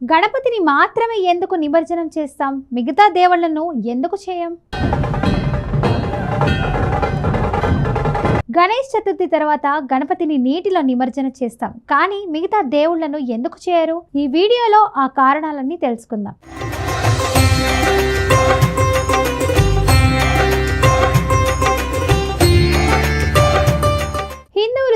గణపతిని మాత్రమే ఎందుకు నిమజ్జనం చేస్తాం? మిగతా దేవుళ్ళను ఎందుకు చేయం? గణేష్ చతుర్థి తర్వాత గణపతిని నీటిలో నిమజ్జనం చేస్తాం. కానీ మిగతా దేవుళ్ళను ఎందుకు చేయరు? ఈ వీడియోలో ఆ కారణాలన్నీ తెలుసుకుందాం.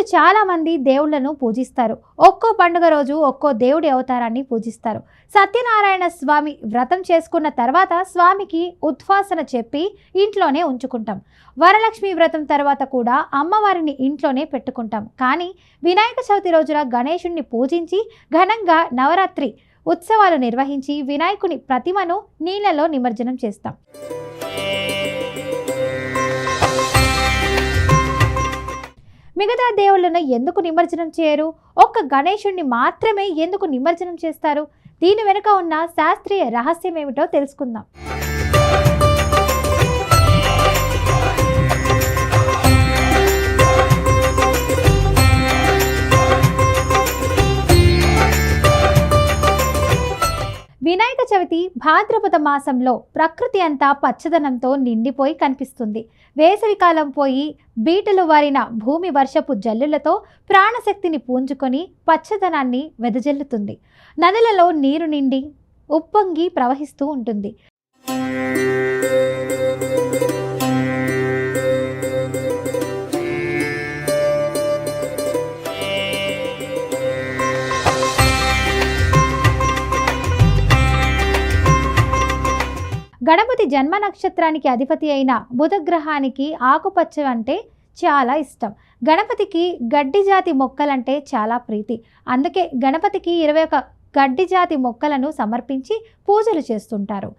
హిందువులు చాలామంది దేవుళ్ళను పూజిస్తారు. ఒక్కో పండుగ రోజు ఒక్కో దేవుడి అవతారాన్ని పూజిస్తారు. సత్యనారాయణ స్వామి వ్రతం చేసుకున్న తర్వాత స్వామికి ఉద్వాసన చెప్పి ఇంట్లోనే ఉంచుకుంటాం. వరలక్ష్మి వ్రతం తర్వాత కూడా అమ్మవారిని ఇంట్లోనే పెట్టుకుంటాం. కానీ వినాయక చవితి రోజున గణేశుణ్ణి పూజించి ఘనంగా నవరాత్రి ఉత్సవాలు నిర్వహించి వినాయకుని ప్రతిమను నీళ్ళలో నిమజ్జనం చేస్తాం. మిగతా దేవుళ్ళను ఎందుకు నిమజ్జనం చేయరు? ఒక్క గణేశుణ్ణి మాత్రమే ఎందుకు నిమజ్జనం చేస్తారు? దీని వెనుక ఉన్న శాస్త్రీయ రహస్యం ఏమిటో తెలుసుకుందాం. వినాయక చవితి భాద్రపద మాసంలో ప్రకృతి అంతా పచ్చదనంతో నిండిపోయి కనిపిస్తుంది. వేసవికాలం పోయి బీటలు వారిన భూమి వర్షపు జల్లులతో ప్రాణశక్తిని పూంజుకొని పచ్చదనాన్ని వెదజల్లుతుంది. నదులలో నీరు నిండి ఉప్పొంగి ప్రవహిస్తూ ఉంటుంది. గణపతి జన్మ నక్షత్రానికి అధిపతి అయిన బుధగ్రహానికి ఆకుపచ్చ అంటే చాలా ఇష్టం. గణపతికి గడ్డి జాతి మొక్కలంటే చాలా ప్రీతి. అందుకే గణపతికి ఇరవై ఒక గడ్డి జాతి మొక్కలను సమర్పించి పూజలు చేస్తుంటారు.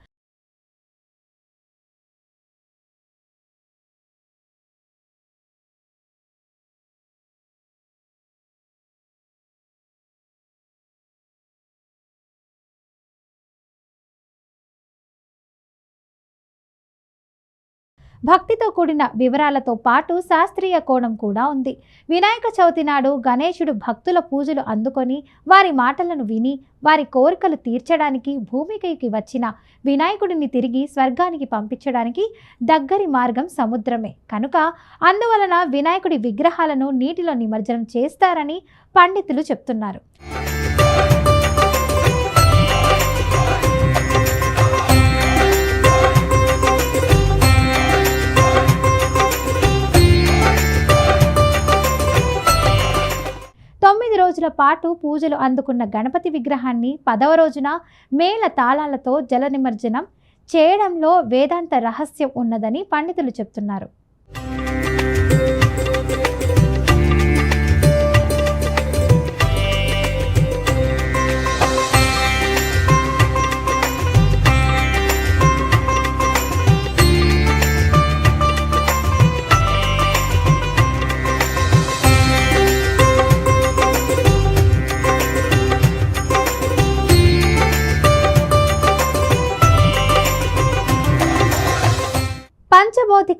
భక్తితో కూడిన వివరాలతో పాటు శాస్త్రీయ కోణం కూడా ఉంది. వినాయక చవితి నాడు గణేశుడు భక్తుల పూజలు అందుకొని వారి మాటలను విని వారి కోరికలు తీర్చడానికి భూమికైకి వచ్చిన వినాయకుడిని తిరిగి స్వర్గానికి పంపించడానికి దగ్గరి మార్గం సముద్రమే. కనుక అందువలన వినాయకుడి విగ్రహాలను నీటిలో నిమజ్జనం చేస్తారని పండితులు చెప్తున్నారు. రోజుల పాటు పూజలు అందుకున్న గణపతి విగ్రహాన్ని పదవ రోజున మేళ తాళాలతో జల నిమజ్జనం చేయడంలో వేదాంత రహస్యం ఉన్నదని పండితులు చెప్తున్నారు.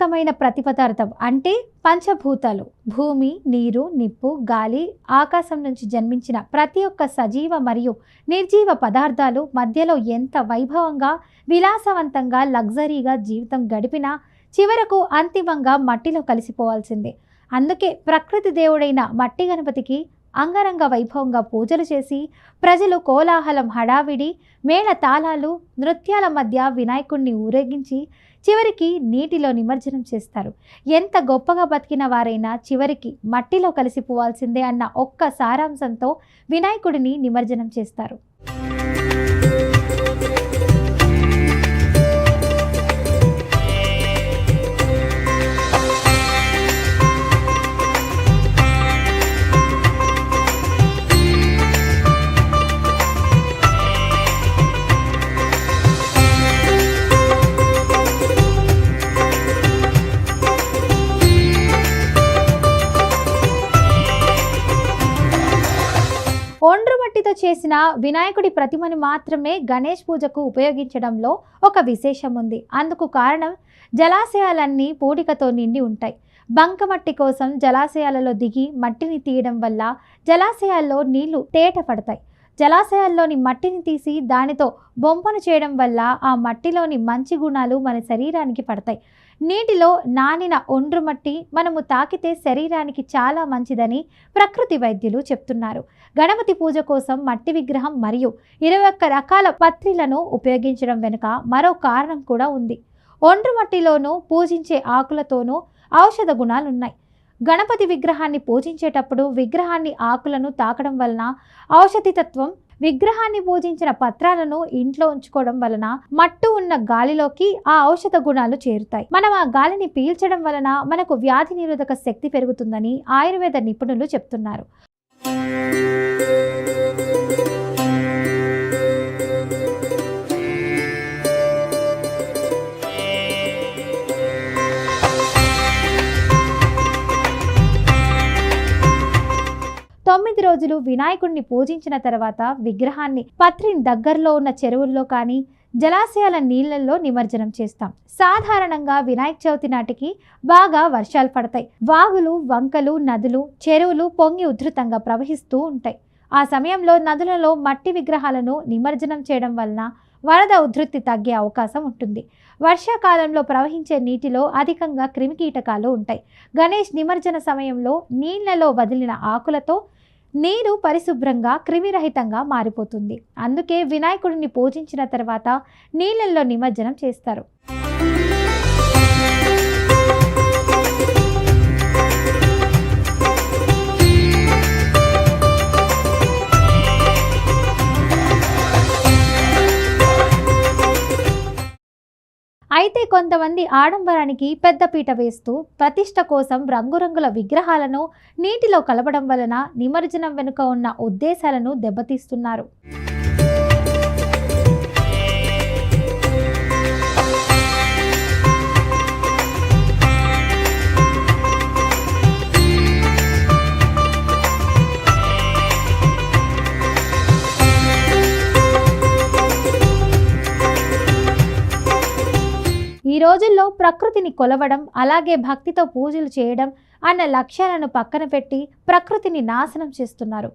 పంచభౌతికమైన ప్రతిపదార్థం అంటే పంచభూతాలు. భూమి నీరు నిప్పు గాలి ఆకాశం నుంచి జన్మించిన ప్రతి ఒక్క సజీవ మరియు నిర్జీవ పదార్థాలు మధ్యలో ఎంత వైభవంగా విలాసవంతంగా లగ్జరీగా జీవితం గడిపినా చివరకు అంతిమంగా మట్టిలో కలిసిపోవాల్సిందే. అందుకే ప్రకృతి దేవుడైన మట్టి గణపతికి అంగరంగ వైభవంగా పూజలు చేసి ప్రజలు కోలాహలం హడావిడి మేళ తాళాలు నృత్యాల మధ్య వినాయకుణ్ణి ఊరేగించి చివరికి నీటిలో నిమజ్జనం చేస్తారు. ఎంత గొప్పగా బతికిన వారైనా చివరికి మట్టిలో కలిసిపోవాల్సిందే అన్న ఒక్క సారాంశంతో వినాయకుడిని నిమజ్జనం చేస్తారు. ఒండ్రు మట్టితో చేసిన వినాయకుడి ప్రతిమని మాత్రమే గణేష్ పూజకు ఉపయోగించడంలో ఒక విశేషం ఉంది అందుకు కారణం జలాశయాలన్నీ పూడికతో నిండి ఉంటాయి. బంకమట్టి కోసం జలాశయాలలో దిగి మట్టిని తీయడం వల్ల జలాశయాల్లో నీళ్ళు తేట పడతాయి. జలాశయాల్లోని మట్టిని తీసి దానితో బొంపను చేయడం వల్ల ఆ మట్టిలోని మంచి గుణాలు మన శరీరానికి పడతాయి. నీటిలో నానిన ఒండ్రు మట్టి మనము తాకితే శరీరానికి చాలా మంచిదని ప్రకృతి వైద్యులు చెప్తున్నారు. గణపతి పూజ కోసం మట్టి విగ్రహం మరియు ఇరవై ఒక్క రకాల పత్రిలను ఉపయోగించడం వెనుక మరో కారణం కూడా ఉంది. ఒండ్రు మట్టిలోనూ పూజించే ఆకులతోనూ ఔషధ గుణాలున్నాయి. గణపతి విగ్రహాన్ని పూజించేటప్పుడు విగ్రహాన్ని ఆకులను తాకడం వలన ఔషధితత్వం విగ్రహాన్ని పూజించిన పత్రాలను ఇంట్లో ఉంచుకోవడం వలన మట్టు ఉన్న గాలిలోకి ఆ ఔషధ గుణాలు చేరుతాయి. మనం ఆ గాలిని పీల్చడం వలన మనకు వ్యాధి నిరోధక శక్తి పెరుగుతుందని ఆయుర్వేద నిపుణులు చెప్తున్నారు. రోజులు వినాయకుడిని పూజించిన తర్వాత విగ్రహాన్ని పత్రిని దగ్గరలో ఉన్న చెరువుల్లో కానీ జలాశయాల నీళ్ళలో నిమజ్జనం చేస్తాం. సాధారణంగా వినాయక చవితి నాటికి బాగా వర్షాలు పడతాయి. వాగులు వంకలు నదులు చెరువులు పొంగి ఉధృతంగా ప్రవహిస్తూ ఉంటాయి. ఆ సమయంలో నదులలో మట్టి విగ్రహాలను నిమజ్జనం చేయడం వలన వరద ఉధృతి తగ్గే అవకాశం ఉంటుంది. వర్షాకాలంలో ప్రవహించే నీటిలో అధికంగా క్రిమికీటకాలు ఉంటాయి. గణేష్ నిమజ్జన సమయంలో నీళ్ళలో వదిలిన ఆకులతో నీరు పరిశుభ్రంగా క్రిమిరహితంగా మారిపోతుంది. అందుకే వినాయకుడిని పూజించిన తర్వాత నీళ్ళల్లో నిమజ్జనం చేస్తారు. అయితే కొంతమంది ఆడంబరానికి పెద్దపీట వేస్తూ ప్రతిష్ట కోసం రంగురంగుల విగ్రహాలను నీటిలో కలపడం వలన నిమజ్జనం వెనుక ఉన్న ఉద్దేశాలను దెబ్బతీస్తున్నారు. ఈ రోజుల్లో ప్రకృతిని కొలవడం అలాగే భక్తితో పూజలు చేయడం అన్న లక్ష్యాలను పక్కన పెట్టి ప్రకృతిని నాశనం చేస్తున్నారు.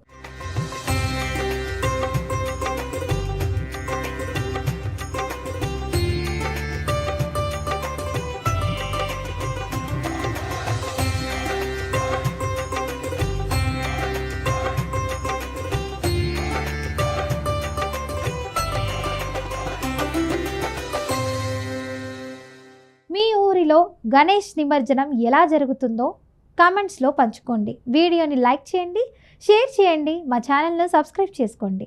గణేష్ నిమజ్జనం ఎలా జరుగుతుందో కామెంట్స్లో పంచుకోండి. వీడియోని లైక్ చేయండి షేర్ చేయండి మా ఛానల్ను సబ్స్క్రైబ్ చేసుకోండి.